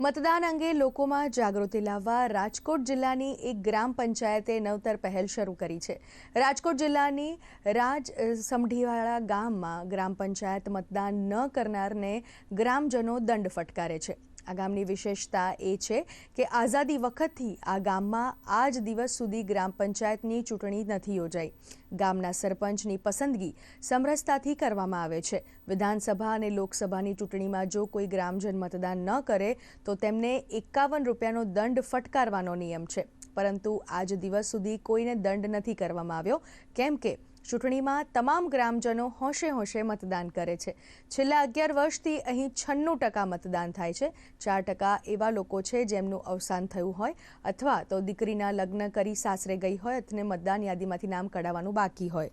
મતદાન અંગે લોકોમાં જાગૃતિ લાવવા રાજકોટ જિલ્લાની એક ગ્રામ પંચાયતે નવતર પહેલ શરૂ કરી છે. રાજકોટ જિલ્લાની રાજ સમઢીવાળા ગામમાં ગ્રામ પંચાયત મતદાન ન કરનારને ગ્રામજનો દંડ ફટકારે છે. આ ગામની વિશેષતા એ છે કે આઝાદી વખતથી આ ગામમાં આજ દિવસ સુધી ગ્રામ પંચાયતની ચૂંટણી નથી યોજાઈ. ગામના સરપંચની પસંદગી સમરસતાથી કરવામાં આવે છે. વિધાનસભા અને લોકસભાની ચૂંટણીમાં જો કોઈ ગ્રામજન મતદાન ન કરે, તો તેમને એકાવન રૂપિયાનો દંડ ફટકારવાનો નિયમ છે. પરંતુ આજ દિવસ સુધી કોઈને દંડ નથી કરવામાં આવ્યો. કેમ કે ચૂંટણીમાં તમામ ગ્રામજનો હોંશે હોંશે મતદાન કરે છે છેલ્લા અગિયાર વર્ષથી અહીં છન્નું ટકા મતદાન થાય છે ચાર ટકા એવા લોકો છે જેમનું અવસાન થયું હોય અથવા તો દીકરીના લગ્ન કરી સાસરે ગઈ હોય અને મતદાન યાદીમાંથી નામ કઢાવવાનું બાકી હોય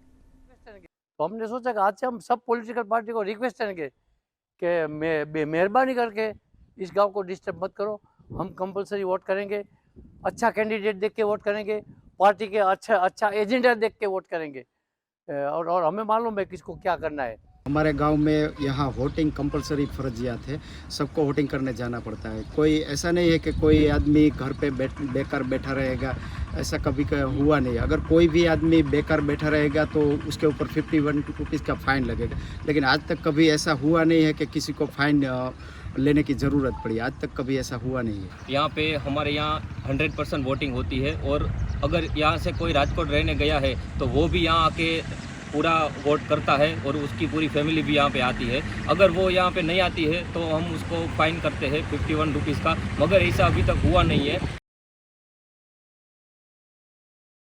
तो हमने सोचा कि आज से हम सब पॉलिटिकल पार्टी को रिक्वेस्ट करेंगे कि मे- बे- मेहरबानी करके इस गांव को डिस्टर्ब मत करो हम कंपलसरी वोट करेंगे अच्छा कैंडिडेट देख के वोट करेंगे पार्टी के अच्छा अच्छा एजेंडा देख के वोट करेंगे अ, और और हमें मालूम है किसको क्या करना है। हमारे गाँव में यहाँ वोटिंग कंपलसरी फर्जियात है, सबको वोटिंग करने जाना पड़ता है। कोई ऐसा नहीं है कि कोई आदमी घर पे बैठ, बेकार बैठा रहेगा, ऐसा कभी हुआ नहीं। अगर कोई भी आदमी बेकार बैठा रहेगा तो उसके ऊपर फिफ्टी वन रुपीज़ का फाइन लगेगा। लेकिन आज तक कभी ऐसा हुआ नहीं है कि किसी को फाइन लेने की ज़रूरत पड़ी। आज तक कभी ऐसा हुआ नहीं है। यहाँ पे हमारे यहाँ हंड्रेड परसेंट वोटिंग होती है और अगर यहाँ से कोई राजकोट रहने गया है तो वो भी यहाँ आके पूरा वोट करता है और उसकी पूरी फैमिली भी यहाँ पे आती है। अगर वो यहाँ पे नहीं आती है तो हम उसको फाइन करते हैं, फिफ्टी वन रुपीज़ का। मगर ऐसा अभी तक हुआ नहीं है।